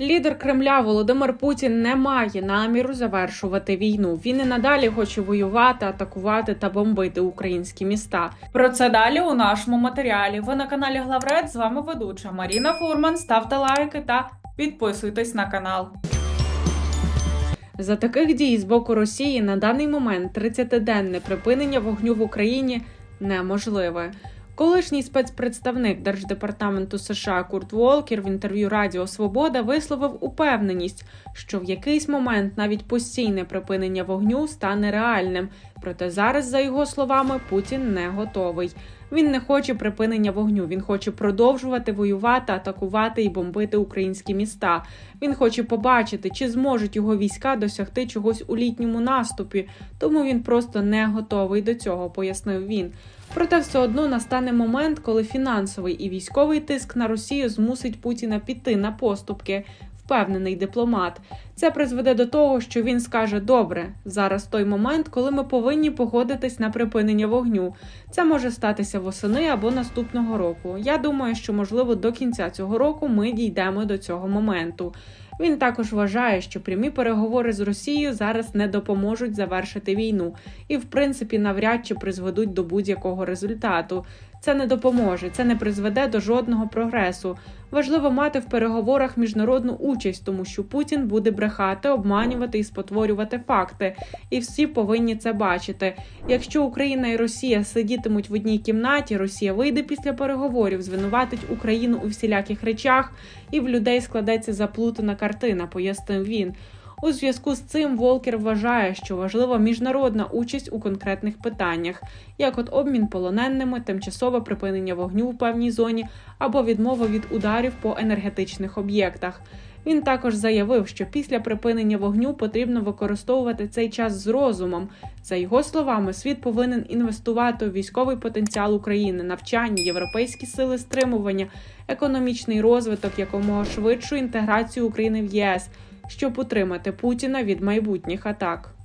Лідер Кремля Володимир Путін не має наміру завершувати війну. Він і надалі хоче воювати, атакувати та бомбити українські міста. Про це далі у нашому матеріалі. Ви на каналі Главред. З вами ведуча Маріна Фурман. Ставте лайки та підписуйтесь на канал. За таких дій з боку Росії на даний момент 30-денне припинення вогню в Україні неможливе. Колишній спецпредставник Держдепартаменту США Курт Волкер в інтерв'ю Радіо Свобода висловив упевненість, що в якийсь момент навіть постійне припинення вогню стане реальним. Проте зараз, за його словами, Путін не готовий. Він не хоче припинення вогню. Він хоче продовжувати воювати, атакувати і бомбити українські міста. Він хоче побачити, чи зможуть його війська досягти чогось у літньому наступі. Тому він просто не готовий до цього, пояснив він. Проте все одно настане момент, коли фінансовий і військовий тиск на Росію змусить Путіна піти на поступки. Впевнений дипломат. Це призведе до того, що він скаже: добре, зараз той момент, коли ми повинні погодитись на припинення вогню. Це може статися восени або наступного року. Я думаю, що можливо до кінця цього року ми дійдемо до цього моменту. Він також вважає, що прямі переговори з Росією зараз не допоможуть завершити війну і, в принципі, навряд чи призведуть до будь-якого результату. Це не допоможе, це не призведе до жодного прогресу. Важливо мати в переговорах міжнародну участь, тому що Путін буде брехати, обманювати і спотворювати факти, і всі повинні це бачити. Якщо Україна і Росія сидітимуть в одній кімнаті, Росія вийде після переговорів, звинуватить Україну у всіляких речах, і в людей складеться заплутана картина, пояснив він. У зв'язку з цим Волкер вважає, що важлива міжнародна участь у конкретних питаннях, як от обмін полоненими, тимчасове припинення вогню в певній зоні або відмова від ударів по енергетичних об'єктах. Він також заявив, що після припинення вогню потрібно використовувати цей час з розумом. За його словами, світ повинен інвестувати у військовий потенціал України, навчання, європейські сили стримування, економічний розвиток, якомога швидшу інтеграцію України в ЄС, щоб утримати Путіна від майбутніх атак.